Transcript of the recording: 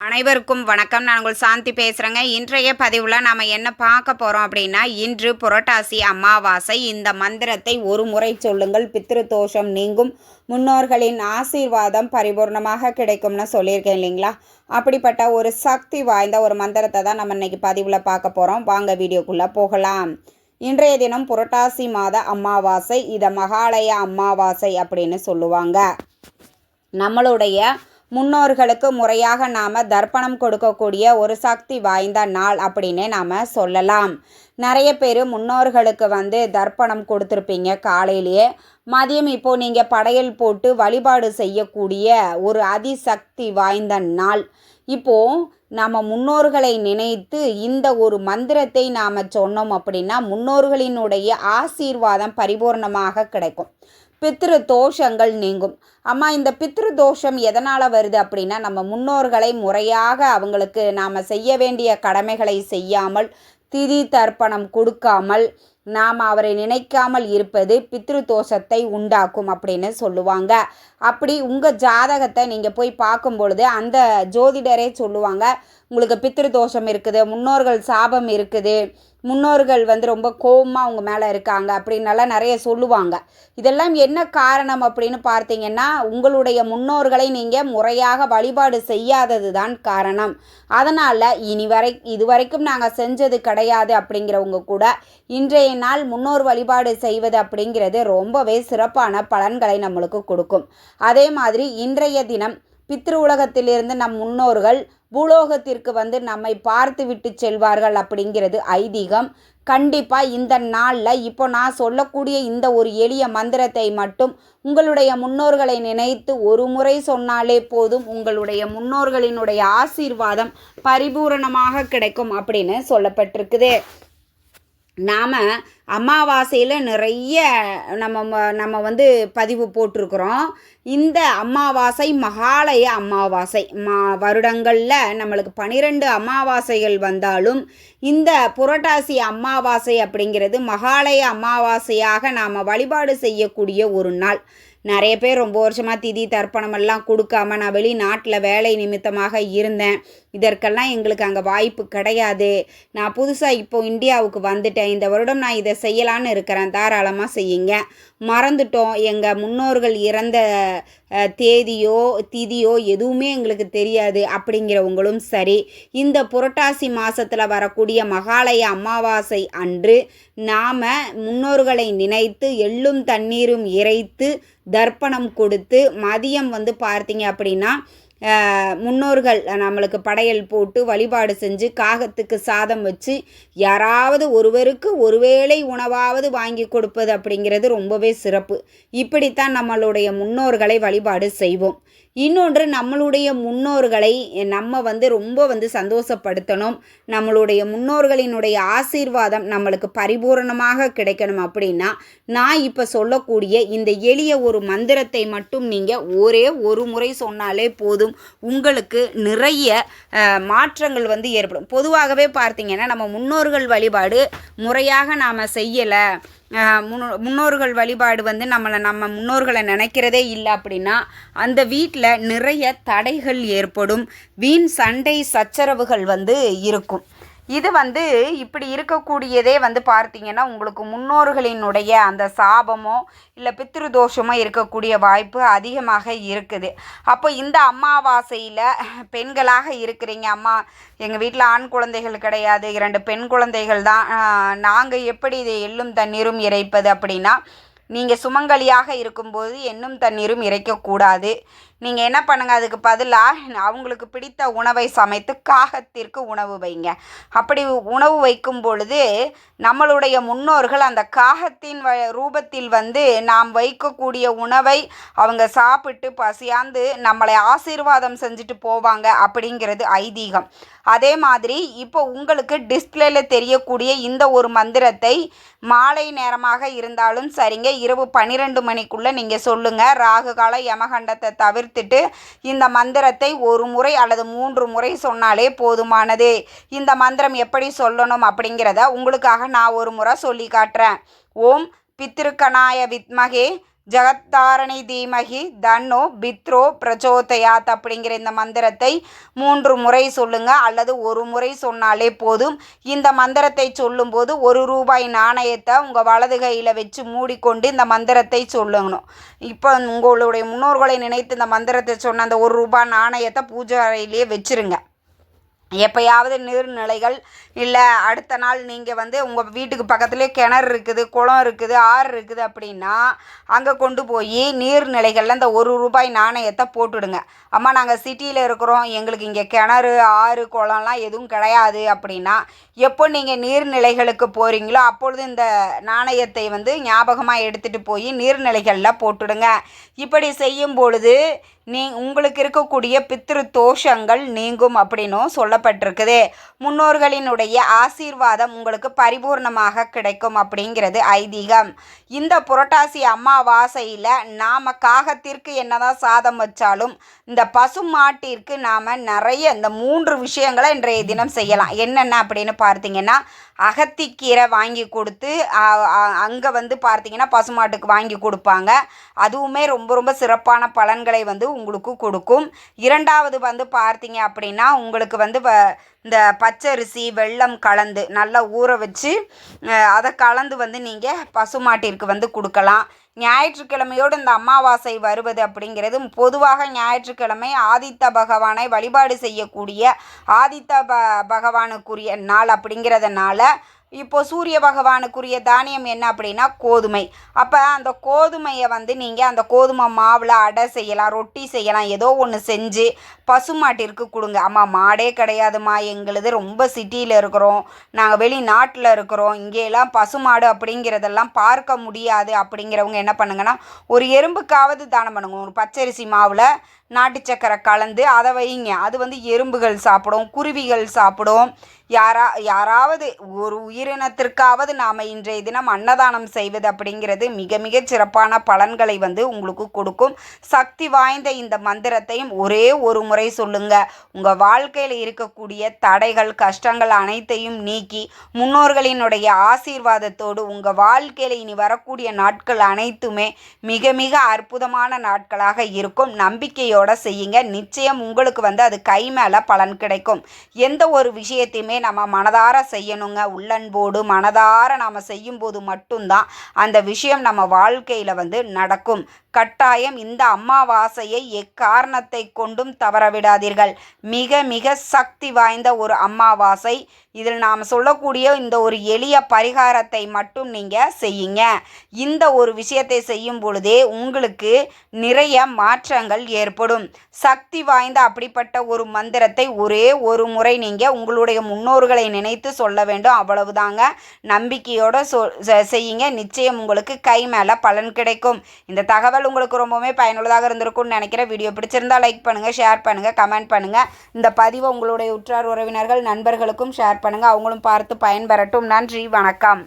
அனைவருக்கும் வணக்கம். நான் உங்கள் சாந்தி பேசுகிறேங்க இன்றைய பதிவில் நாம் என்ன பார்க்க போகிறோம் அப்படின்னா இன்று புரட்டாசி அமாவாசை. இந்த மந்திரத்தை ஒரு முறை சொல்லுங்கள். பித்ருதோஷம் நீங்கும். முன்னோர்களின் ஆசீர்வாதம் பரிபூர்ணமாக கிடைக்கும்னு சொல்லியிருக்கேன் இல்லைங்களா? அப்படிப்பட்ட ஒரு சக்தி வாய்ந்த ஒரு மந்திரத்தை தான் நம்ம இன்னைக்கு பதிவில் பார்க்க போகிறோம் வாங்க வீடியோக்குள்ளே போகலாம். இன்றைய தினம் புரட்டாசி மாத அமாவாசை. இதை மகாலய அமாவாசை அப்படின்னு சொல்லுவாங்க. நம்மளுடைய முன்னோர்களுக்கு முறையாக நாம் தர்ப்பணம் கொடுக்கக்கூடிய ஒரு சக்தி வாய்ந்த நாள் அப்படின்னே நாம் சொல்லலாம். நிறைய பேர் முன்னோர்களுக்கு வந்து தர்ப்பணம் கொடுத்துருப்பீங்க காலையிலேயே. மதியம் இப்போது நீங்கள் படையல் போட்டு வழிபாடு செய்யக்கூடிய ஒரு அதிசக்தி வாய்ந்த நாள். இப்போது நம்ம முன்னோர்களை நினைத்து இந்த ஒரு மந்திரத்தை நாம் சொன்னோம் அப்படின்னா முன்னோர்களினுடைய ஆசீர்வாதம் பரிபூர்ணமாக கிடைக்கும். பித்ரு தோஷங்கள் நீங்கும். அம்மா இந்த பித்ரு தோஷம் எதனால் வருது அப்படின்னா நம்ம முன்னோர்களை முறையாக அவங்களுக்கு நாம் செய்ய வேண்டிய கடமைகளை செய்யாமல் திதி தர்ப்பணம் கொடுக்காமல் நாம் அவரை நினைக்காமல் இருப்பது பித்ரு தோஷத்தை உண்டாக்கும் அப்படின்னு சொல்லுவாங்க. அப்படி உங்கள் ஜாதகத்தை நீங்கள் போய் பார்க்கும் பொழுது அந்த ஜோதிடரே சொல்லுவாங்க உங்களுக்கு பித்ரு தோஷம் இருக்குது முன்னோர்கள் சாபம் இருக்குது முன்னோர்கள் வந்து ரொம்ப கோபமாக அவங்க மேலே இருக்காங்க அப்படின்னெல்லாம் நிறைய சொல்லுவாங்க. இதெல்லாம் என்ன காரணம் அப்படின்னு பார்த்தீங்கன்னா உங்களுடைய முன்னோர்களை நீங்கள் முறையாக வழிபாடு செய்யாதது தான் காரணம். அதனால் இனி வரை இது வரைக்கும் நாங்கள் செஞ்சது கிடையாது அப்படிங்கிறவங்க கூட இன்றைய நாள் முன்னோர் வழிபாடு செய்வது அப்படிங்கிறது ரொம்பவே சிறப்பான பலன்களை நம்மளுக்கு கொடுக்கும். அதே மாதிரி இன்றைய தினம் பித்ரு உலகத்திலிருந்து நம் முன்னோர்கள் பூலோகத்திற்கு வந்து நம்மை பார்த்து விட்டு செல்வார்கள் அப்படிங்கிறது ஐதீகம். கண்டிப்பாக இந்த நாளில் இப்போ நான் சொல்லக்கூடிய இந்த ஒரு எளிய மந்திரத்தை மட்டும் உங்களுடைய முன்னோர்களை நினைத்து ஒரு முறை சொன்னாலே போதும் உங்களுடைய முன்னோர்களினுடைய ஆசீர்வாதம் பரிபூரணமாக கிடைக்கும் அப்படின்னு சொல்லப்பட்டிருக்குது. நாம் அமாவாசையில் நிறைய நம்ம ம- நம்ம வந்து பதிவு போட்டிருக்கிறோம். இந்த அமாவாசை மகாலய அமாவாசை. மா வருடங்களில் நம்மளுக்கு பனிரெண்டு அமாவாசைகள் வந்தாலும் இந்த புரட்டாசி அமாவாசை அப்படிங்கிறது மகாலய அமாவாசையாக நாம் வழிபாடு செய்யக்கூடிய ஒரு நாள். நிறைய பேர் ரொம்ப வருஷமாக திதி தர்ப்பணமெல்லாம் கொடுக்காம நான் வெளிநாட்டில் வேலை நிமித்தமாக இருந்தேன். இதற்கெல்லாம் எங்களுக்கு அங்கே வாய்ப்பு கிடையாது. நான் புதுசாக இப்போ இந்தியாவுக்கு வந்துட்டேன். இந்த வருடம் நான் இதை செய்யலான்னு இருக்கிறேன். தாராளமாக செய்யுங்க. மறந்துட்டோம். எங்கள் முன்னோர்கள் இறந்த தேதியோ திதியோ எதுவுமே எங்களுக்கு தெரியாது அப்படிங்கிறவங்களும் சரி. இந்த புரட்டாசி மாதத்தில் வரக்கூடிய மகாலய அமாவாசை அன்று நாம் முன்னோர்களை நினைத்து எள்ளும் தண்ணீரும் இறைத்து தர்ப்பணம் கொடுத்து மதியம் வந்து பார்த்தீங்க அப்படின்னா முன்னோர்கள் நம்மளுக்கு படையல் போட்டு வழிபாடு செஞ்சு காகத்துக்கு சாதம் வச்சு யாராவது ஒருவருக்கு ஒருவேளை உணவாவது வாங்கி கொடுப்பது அப்படிங்கிறது ரொம்பவே சிறப்பு. இப்படித்தான் நம்மளுடைய முன்னோர்களை வழிபாடு செய்வோம். இன்னொன்று நம்மளுடைய முன்னோர்களை நம்ம வந்து ரொம்ப வந்து சந்தோஷப்படுத்தணும். நம்மளுடைய முன்னோர்களினுடைய ஆசீர்வாதம் நம்மளுக்கு பரிபூரணமாக கிடைக்கணும் அப்படின்னா நான் இப்போ சொல்லக்கூடிய இந்த எளிய ஒரு மந்திரத்தை மட்டும் நீங்கள் ஒரே ஒரு முறை சொன்னாலே போதும். உங்களுக்கு நிறைய மாற்றங்கள் வந்து ஏற்படும். பொதுவாகவே பார்த்தீங்கன்னா நம்ம முன்னோர்கள் வழிபாடு முறையாக நாம் செய்யலை. முன்னோ முன்னோர்கள் வழிபாடு வந்து நம்மளை நம்ம முன்னோர்களை நினைக்கிறதே இல்லை அப்படின்னா அந்த வீட்டில் நிறைய தடைகள் ஏற்படும். வீண் சண்டை சச்சரவுகள் வந்து இருக்கும். இது வந்து இப்படி இருக்கக்கூடியதே வந்து பார்த்தீங்கன்னா உங்களுக்கு முன்னோர்களினுடைய அந்த சாபமோ இல்லை பித்ருதோஷமோ இருக்கக்கூடிய வாய்ப்பு அதிகமாக இருக்குது. அப்போ இந்த அமாவாசையில் பெண்களாக இருக்கிறீங்க. அம்மா எங்கள் வீட்டில் ஆண் குழந்தைகள் கிடையாது. இரண்டு பெண் குழந்தைகள் தான். நாங்கள் எப்படி இதை எள்ளும் தண்ணீரும் இறைப்பது அப்படின்னா நீங்கள் சுமங்கலியாக இருக்கும்போது எண்ணும் தண்ணீரும் இறைக்கக்கூடாது. நீங்கள் என்ன பண்ணுங்கள் அதுக்கு பதிலாக அவங்களுக்கு பிடித்த உணவை சமைத்து காகத்திற்கு உணவு வைங்க. அப்படி உணவு வைக்கும் பொழுது நம்மளுடைய முன்னோர்கள் அந்த காகத்தின் வ ரூபத்தில் வந்து நாம் வைக்கக்கூடிய உணவை அவங்க சாப்பிட்டு பசியாந்து நம்மளை ஆசீர்வாதம் செஞ்சுட்டு போவாங்க அப்படிங்கிறது ஐதீகம். அதே மாதிரி இப்போ உங்களுக்கு டிஸ்பிளேல தெரியக்கூடிய இந்த ஒரு மந்திரத்தை மாலை நேரமாக இருந்தாலும் சரிங்க இரவு பன்னிரெண்டு மணிக்குள்ளே நீங்கள் சொல்லுங்கள் ராகு கால யமகண்டத்தை சேர்த்துட்டு இந்த மந்திரத்தை ஒரு முறை அல்லது மூன்று முறை சொன்னாலே போதுமானது. இந்த மந்திரம் எப்படி சொல்லணும் அப்படிங்கிறத உங்களுக்காக நான் ஒரு முறை சொல்லி காட்டுறேன். ஓம் பித்திருக்கனாய வித்மகே ஜகத்தாரணி தீமகி தன்னோ பித்ரோ பிரச்சோதயாத் அப்படிங்கிற இந்த மந்திரத்தை மூன்று முறை சொல்லுங்க அல்லது ஒரு முறை சொன்னாலே போதும். இந்த மந்திரத்தை சொல்லும்போது ஒரு ரூபாய் நாணயத்தை உங்கள் வலது கையில் வச்சு மூடிக்கொண்டு இந்த மந்திரத்தை சொல்லணும். இப்போ உங்களுடைய முன்னோர்களை நினைத்து இந்த மந்திரத்தை சொன்ன அந்த ஒரு ரூபாய் நாணயத்தை பூஜை அறையிலேயே வச்சுருங்க. எப்பயாவது நீர்நிலைகள் இல்லை அடுத்த நாள் நீங்கள் வந்து உங்கள் வீட்டுக்கு பக்கத்துலேயே கிணறு இருக்குது குளம் இருக்குது ஆறு இருக்குது அப்படின்னா அங்கே கொண்டு போய் நீர்நிலைகளில் இந்த ஒரு ரூபாய் நாணயத்தை போட்டுடுங்க. அம்மா நாங்கள் சிட்டியில் இருக்கிறோம் எங்களுக்கு இங்கே கிணறு ஆறு குளம்லாம் எதுவும் கிடையாது அப்படின்னா எப்போ நீங்கள் நீர்நிலைகளுக்கு போகிறீங்களோ அப்பொழுது இந்த நாணயத்தை வந்து ஞாபகமாக எடுத்துகிட்டு போய் நீர்நிலைகளில் போட்டுடுங்க. இப்படி செய்யும் பொழுது நீ உங்களுக்கு இருக்கக்கூடிய பித்ரு தோஷங்கள் நீங்கும் அப்படின்னும் சொல்லப்பட்டிருக்குது. முன்னோர்களினுடைய ஆசீர்வாதம் உங்களுக்கு பரிபூர்ணமாக கிடைக்கும் அப்படிங்கிறது ஐதீகம். இந்த புரட்டாசி அமாவாசையில் நாம் காகத்திற்கு என்னதான் சாதம் வச்சாலும் இந்த பசு மாட்டிற்கு நாம் நிறைய இந்த மூன்று விஷயங்களை இன்றைய தினம் செய்யலாம். என்னென்ன அப்படின்னு பார்த்தீங்கன்னா அகத்திக்கீரை வாங்கி கொடுத்து அங்கே வந்து பார்த்தீங்கன்னா பசுமாட்டுக்கு வாங்கி கொடுப்பாங்க. அதுவுமே ரொம்ப ரொம்ப சிறப்பான பலன்களை வந்து உங்களுக்கு கொடுக்கும். இரண்டாவது வந்து பார்த்தீங்க அப்படின்னா உங்களுக்கு வந்து இந்த பச்சரிசி வெல்லம் கலந்து நல்லா ஊற வச்சு அதை கலந்து வந்து நீங்கள் பசுமாட்டிற்கு வந்து கொடுக்கலாம். ஞாயிற்றுக்கிழமையோடு இந்த அமாவாசை வருவது அப்படிங்கிறது பொதுவாக ஞாயிற்றுக்கிழமை ஆதித்த பகவானை வழிபாடு செய்யக்கூடிய ஆதித்த ப பகவானுக்குரிய நாள் அப்படிங்கிறதுனால இப்போ சூரிய பகவானுக்குரிய தானியம் என்ன அப்படின்னா கோதுமை. அப்போ அந்த கோதுமையை வந்து நீங்கள் அந்த கோதுமை மாவில் அடை செய்யலாம் ரொட்டி செய்யலாம் ஏதோ ஒன்று செஞ்சு பசுமாட்டிற்கு கொடுங்க. ஆமாம் மாடே கிடையாதுமா எங்களுது ரொம்ப சிட்டியில் இருக்கிறோம். நாங்கள் வெளிநாட்டில் இருக்கிறோம். இங்கேயெல்லாம் பசுமாடு அப்படிங்கிறதெல்லாம் பார்க்க முடியாது. அப்படிங்கிறவங்க என்ன பண்ணுங்கன்னா ஒரு எறும்புக்காவது தானம் பண்ணுங்க. ஒரு பச்சரிசி மாவில் நாட்டு சக்கரை கலந்து அதை வைங்க. அது வந்து எறும்புகள் சாப்பிடும் குருவிகள் சாப்பிடும். யாரா யாராவது ஒரு உயிரினத்திற்காவது நாம் இன்றைய தினம் அன்னதானம் செய்வது அப்படிங்கிறது மிக மிக சிறப்பான பலன்களை வந்து உங்களுக்கு கொடுக்கும். சக்தி வாய்ந்த இந்த மந்திரத்தையும் ஒரே ஒரு முறை சொல்லுங்க. உங்கள் வாழ்க்கையில் இருக்கக்கூடிய தடைகள் கஷ்டங்கள் அனைத்தையும் நீக்கி முன்னோர்களினுடைய ஆசீர்வாதத்தோடு உங்கள் வாழ்க்கையில் இனி வரக்கூடிய நாட்கள் அனைத்துமே மிக மிக அற்புதமான நாட்களாக இருக்கும். நம்பிக்கையோடு செய்யுங்க. நிச்சயம் உங்களுக்கு வந்து அது கை மேலே பலன் கிடைக்கும். எந்த ஒரு விஷயத்தையுமே நம்ம மனதார செய்யணுங்க. உள்ளன்போடு மனதார நாம் செய்யும்போது மட்டும்தான் அந்த விஷயம் நம்ம வாழ்க்கையில் வந்து நடக்கும். கட்டாயம் இந்த அம்மாவாசையை எக்காரணத்தை கொண்டும் தவறவிடாதீர்கள் மிக மிக சக்தி வாய்ந்த ஒரு அம்மாவாசை. இதில் நாம் சொல்லக்கூடிய இந்த ஒரு எளிய பரிகாரத்தை மட்டும் நீங்கள் செய்யுங்க. இந்த ஒரு விஷயத்தை செய்யும் பொழுதே உங்களுக்கு நிறைய மாற்றங்கள் ஏற்படும். ஏற்படும் சக்தி வாய்ந்த அப்படிப்பட்ட ஒரு மந்திரத்தை ஒரே ஒரு முறை நீங்கள் உங்களுடைய முன்னோர்களை நினைத்து சொல்ல வேண்டும். அவ்வளவுதாங்க. நம்பிக்கையோடு சொ செய்யுங்க. நிச்சயம் உங்களுக்கு கை மேலே பலன் கிடைக்கும். இந்த தகவல் உங்களுக்கு ரொம்பவுமே பயனுள்ளதாக இருந்திருக்கும்னு நினைக்கிறேன். வீடியோ பிடிச்சிருந்தால் லைக் பண்ணுங்கள் ஷேர் பண்ணுங்கள் கமெண்ட் பண்ணுங்கள் இந்த பதிவை உங்களுடைய உற்றார் உறவினர்கள் நண்பர்களுக்கும் ஷேர் பண்ணுங்கள் அவங்களும் பார்த்து பயன்பெறட்டும். நன்றி. வணக்கம்.